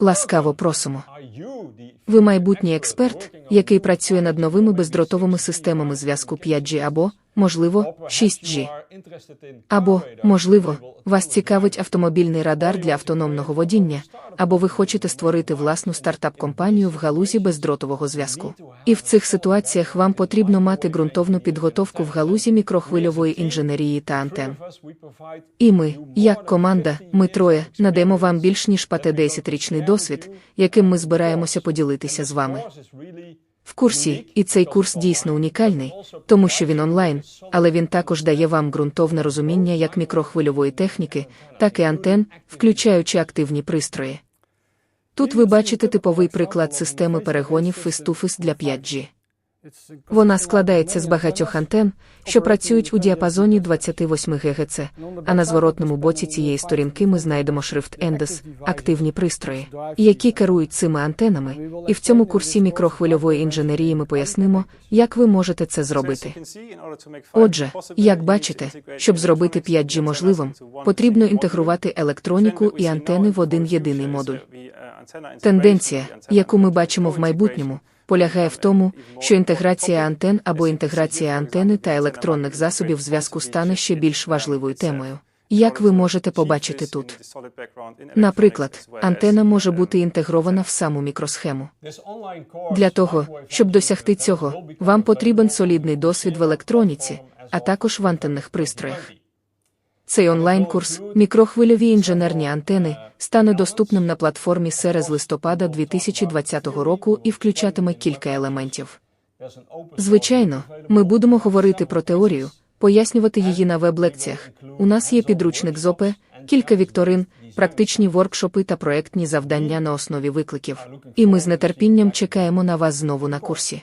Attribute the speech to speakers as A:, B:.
A: Ласкаво просимо. Ви майбутній експерт, який працює над новими бездротовими системами зв'язку 5G або, можливо, 6G. Або, можливо, вас цікавить автомобільний радар для автономного водіння, або ви хочете створити власну стартап-компанію в галузі бездротового зв'язку. І в цих ситуаціях вам потрібно мати ґрунтовну підготовку в галузі мікрохвильової інженерії та антен. І ми, як команда, ми троє, надаємо вам більш ніж пате 10-річний досвід, яким ми збираємося поділитися з вами. В курсі, і цей курс дійсно унікальний, тому що він онлайн, але він також дає вам ґрунтовне розуміння як мікрохвильової техніки, так і антен, включаючи активні пристрої. Тут ви бачите типовий приклад системи перегонів фистуфис для 5G. Вона складається з багатьох антен, що працюють у діапазоні 28 ГГц, а на зворотному боці цієї сторінки ми знайдемо шрифт Endes, активні пристрої, які керують цими антенами, і в цьому курсі мікрохвильової інженерії ми пояснимо, як ви можете це зробити. Отже, як бачите, щоб зробити 5G можливим, потрібно інтегрувати електроніку і антени в один єдиний модуль. Тенденція, яку ми бачимо в майбутньому, полягає в тому, що інтеграція антен або інтеграція антени та електронних засобів зв'язку стане ще більш важливою темою. Як ви можете побачити тут? Наприклад, антена може бути інтегрована в саму мікросхему. Для того, щоб досягти цього, вам потрібен солідний досвід в електроніці, а також в антенних пристроях. Цей онлайн-курс Мікрохвильові інженерні антени стане доступним на платформі SERE з листопада 2020 року і включатиме кілька елементів. Звичайно, ми будемо говорити про теорію, пояснювати її на веб-лекціях. У нас є підручник з ОП, кілька вікторин, практичні воркшопи та проектні завдання на основі викликів. І ми з нетерпінням чекаємо на вас знову на курсі.